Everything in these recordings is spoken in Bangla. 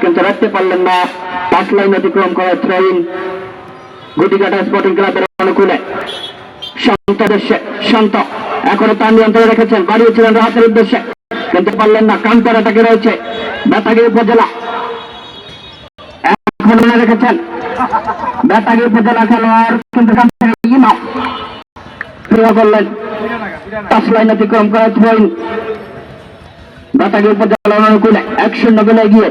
কিন্তু রাখতে পারলেন না। পাঁচ লাইন অতিক্রম করে থ্রোইন গুটিকাটা স্পোর্টিং ক্লাবের অনুকূলে। শান্ত দেশে, শান্ত। এখনও তার নিয়ন্ত্রণে রেখেছেন। বাড়িয়েছিলেন রাহাতের উদ্দেশ্যে। কিন্তু পারলেন না। কান্তার এটাকে রয়েছে। বেতাগি উপজেলা। এখন রেখেছেন। বেতাগি উপজেলা খেলোয়াড় কিন্তু করলেন। পাঁচ লাইন অতিক্রম করে থ্রোইন বেতাগি উপজেলার অনুকূলে। এক শূন্য গোলে এগিয়ে।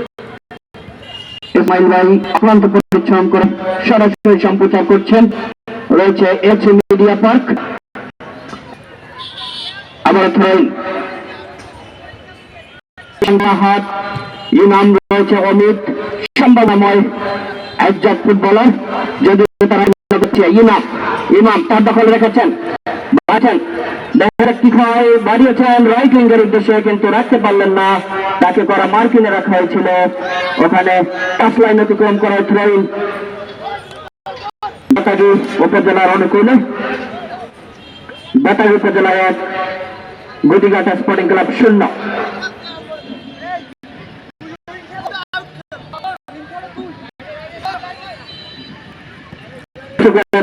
ইসমাইল ভাই অক্লান্ত পরিশ্রম করে সরাসরি সম্প্রচার করছেন। রয়েছে এস মিডিয়া পার্ক। আবার হাত ইনাম রয়েছে অমিত। সম্ভাবনাময় একজন ফুটবলার যদি তারা ইমাম ইমাম তার দখল রেখেছেন, বাঁচেন। কি বাড়িয়েছেন উদ্দেশ্যে, কিন্তু রাখতে পারলেন না। তাকে করা মার্কিনে রাখা হয়েছিল। ওখানে পাঁচ লাইন অতিক্রম করা থ্রোইন বেতাগি উপজেলার অনুকূলে বেতাগি উপজেলা এক গুদিঘাটা স্পোর্টিং ক্লাব শূন্য।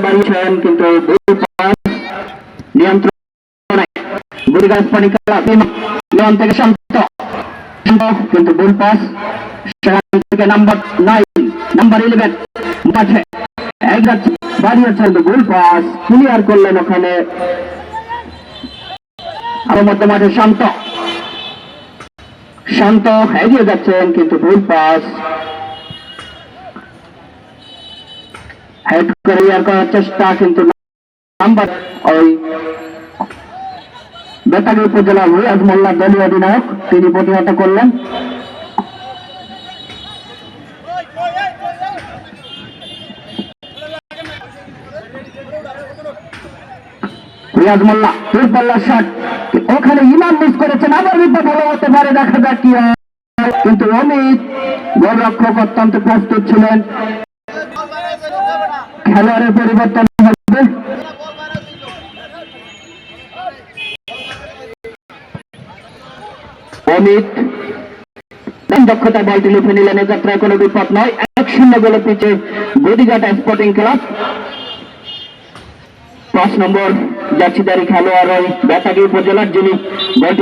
বাড়িয়েছেন কিন্তু নিয়ন্ত্রণে গুড়িগাছ পানি নিয়ম থেকে শান্ত। কিন্তু ভুল পাস সেখান থেকে নাম্বার নাইন নাম্বার ইলেভেন মাঠে। এক যাচ্ছে বাড়িয়েছেন কিন্তু ভুল পাস ক্লিয়ার করলেন ওখানে। আরও মধ্যে মাঠে শান্ত। শান্ত এগিয়ে যাচ্ছেন, কিন্তু ভুল পাস হেড ক্লিয়ার করার চেষ্টা, কিন্তু নাম্বার ওই বেতাগি উপজেলা রিয়াজ মোল্লা দলীয় অধিনায়ক, তিনি প্রতিহত করলেন। ওখানে ইমাম মিস করেছেন, আবার বিদ্যা ভালো হতে পারে, দেখা যাক কি কিন্তু অমিত গোলরক্ষক অত্যন্ত প্রস্তুত ছিলেন। খেলোয়াড়ের পরিবর্তন হবে। অমিত দক্ষতা বলটি লুফে নিলেন, এ যাত্রায় কোনো বিপদ নয়। এক শূন্য গোলে পিছে গদিঘাটা স্পোর্টিং ক্লাব পাঁচ নম্বর জার্সিদারি খেলোয়াড় ওই বেতাগি উপজেলার যিনি গোলটি